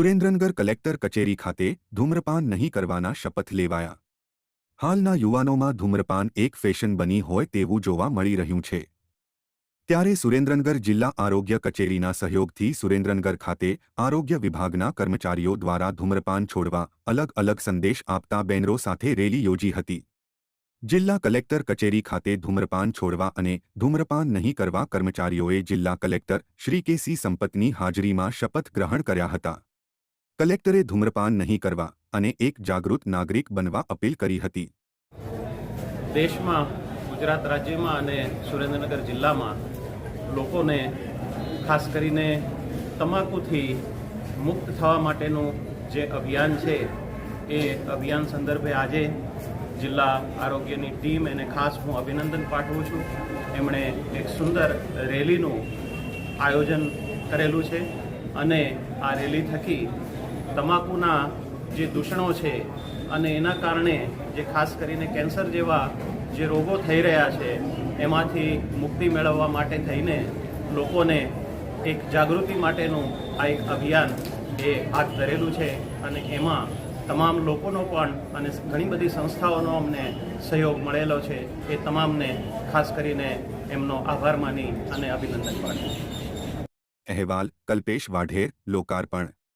Surendranagar collector કચેરી ખાતે ધૂમ્રપાન નહીં કરવાના શપથ લેવાયા. હાલના યુવાનોમાં ધૂમ્રપાન એક ફેશન બની હોય તેવું જોવા મળી રહ્યું છે. ત્યારે સુરેન્દ્રનગર જિલ્લા આરોગ્ય કચેરીના સહયોગથી સુરેન્દ્રનગર ખાતે આરોગ્ય વિભાગના કર્મચારીઓ દ્વારા ધૂમ્રપાન છોડવા અલગ અલગ સંદેશ આપતા બેનરો સાથે રેલી યોજી હતી. જિલ્લા કલેક્ટર કચેરી ખાતે ધૂમ્રપાન છોડવા અને ધૂમ્રપાન નહીં કરવા કર્મચારીઓએ જિલ્લા કલેક્ટર શ્રી કેસી સંપતની હાજરીમાં શપથ ગ્રહણ કર્યા હતા. કલેક્ટરે ધૂમ્રપાન નહીં કરવા અને એક જાગૃત નાગરિક બનવા અપીલ કરી હતી. દેશમાં, ગુજરાત રાજ્યમાં અને સુરેન્દ્રનગર જિલ્લામાં લોકોને, ખાસ કરીને તમાકુથી મુક્ત થવા માટેનું જે અભિયાન છે, એ અભિયાન સંદર્ભે આજે જિલ્લા આરોગ્યની ટીમ એને ખાસ હું અભિનંદન પાઠવું છું. એમણે એક સુંદર રેલીનું આયોજન કરેલું છે અને આ રેલી થકી તમાકુના જે દૂષણો છે અને એના કારણે જે ખાસ કરીને કેન્સર જેવા જે રોગો થઈ રહ્યા છે, એમાંથી મુક્તિ મેળવવા માટે થઈને લોકોને એક જાગૃતિ માટેનું આ એક અભિયાન એ હાથ ધરેલું છે અને એમાં તમામ લોકોનો પણ અને ઘણી બધી સંસ્થાઓનો અમને સહયોગ મળેલો છે. એ તમામને ખાસ કરીને એમનો આભાર માની અને અભિનંદન પાઠવું અહેવાલ કલ્પેશ વાઢેર, લોકાર્પણ.